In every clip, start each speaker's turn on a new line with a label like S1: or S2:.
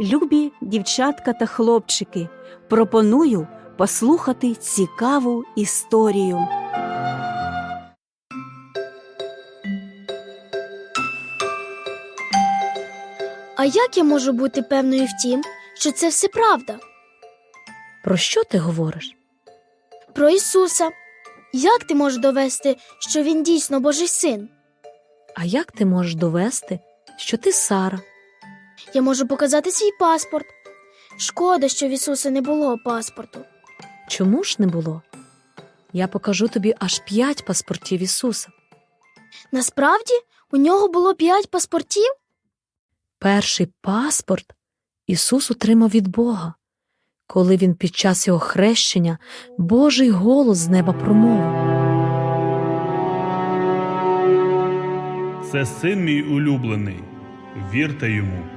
S1: Любі дівчатка та хлопчики, пропоную послухати цікаву історію.
S2: А як я можу бути певною в тім, що це все правда?
S3: Про що ти говориш?
S2: Про Ісуса. Як ти можеш довести, що Він дійсно Божий син?
S3: А як ти можеш довести, що ти Сара?
S2: Я можу показати свій паспорт. Шкода, що в Ісуса не було паспорту.
S3: Чому ж не було? Я покажу тобі аж п'ять паспортів Ісуса.
S2: Насправді у нього було п'ять паспортів?
S3: Перший паспорт Ісус отримав від Бога, коли він під час його хрещення Божий голос з неба промовив.
S4: Це син мій улюблений. Вірте йому.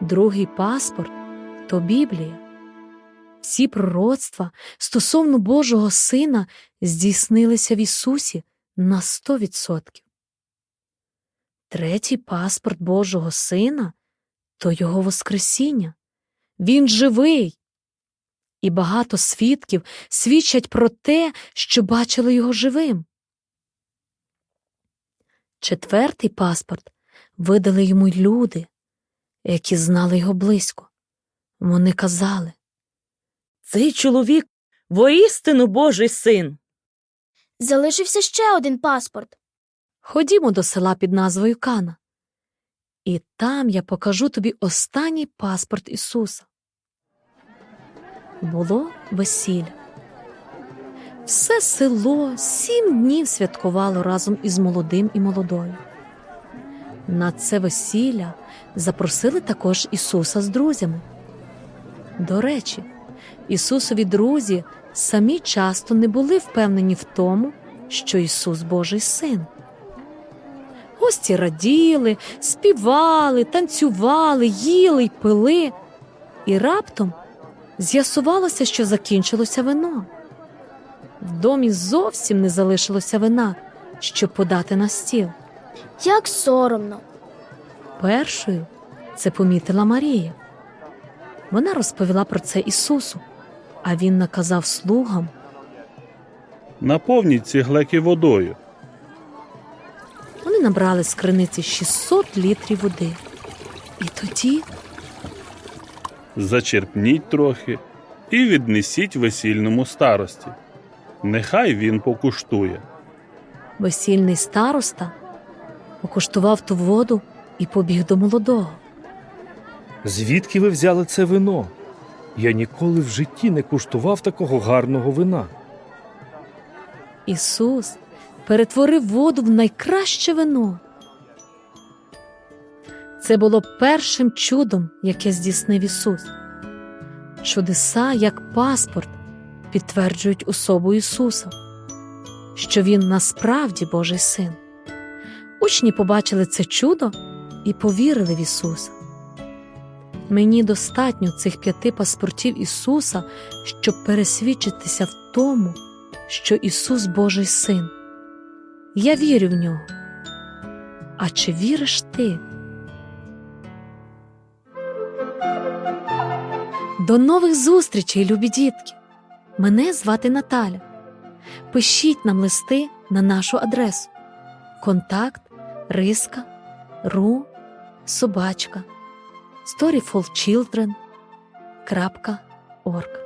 S3: Другий паспорт то Біблія. Всі пророцтва стосовно Божого Сина здійснилися в Ісусі на 100%. Третій паспорт Божого Сина то Його Воскресіння. Він живий. І багато свідків свідчать про те, що бачили його живим. Четвертий паспорт видали йому люди, які знали його близько. Вони казали,
S5: Цей чоловік воістину Божий син.
S2: Залишився ще один паспорт.
S3: ходімо до села під назвою Кана. І там я покажу тобі останній паспорт Ісуса. Було весілля. Все село сім днів святкувало разом із молодим і молодою. На це весілля запросили також Ісуса з друзями. До речі, Ісусові друзі самі часто не були впевнені в тому, що Ісус Божий син. Гості раділи, співали, танцювали, їли й пили, і раптом з'ясувалося, що закінчилося вино. В домі зовсім не залишилося вина, щоб подати на стіл.
S2: Як соромно.
S3: Першою це помітила Марія. Вона розповіла про це Ісусу, а він наказав слугам
S4: Наповніть ці глеки водою.
S3: Вони набрали з криниці 600 літрів води. І тоді
S4: Зачерпніть трохи і віднесіть весільному старості. Нехай він покуштує.
S3: весільний староста покуштував ту воду і побіг до молодого.
S6: Звідки ви взяли це вино? Я ніколи в житті не куштував такого гарного вина.
S3: Ісус перетворив воду в найкраще вино. Це було першим чудом, яке здійснив Ісус. Чудеса, як паспорт, підтверджують особу Ісуса, що Він насправді Божий син. Учні побачили це чудо і повірили в Ісуса. Мені достатньо цих п'яти паспортів Ісуса, щоб пересвідчитися в тому, що Ісус Божий син. Я вірю в нього. А чи віриш ти? До нових зустрічей, любі дітки! Мене звати Наталя. Пишіть нам листи на нашу адресу контакт риска ру собачка storyfulchildren.org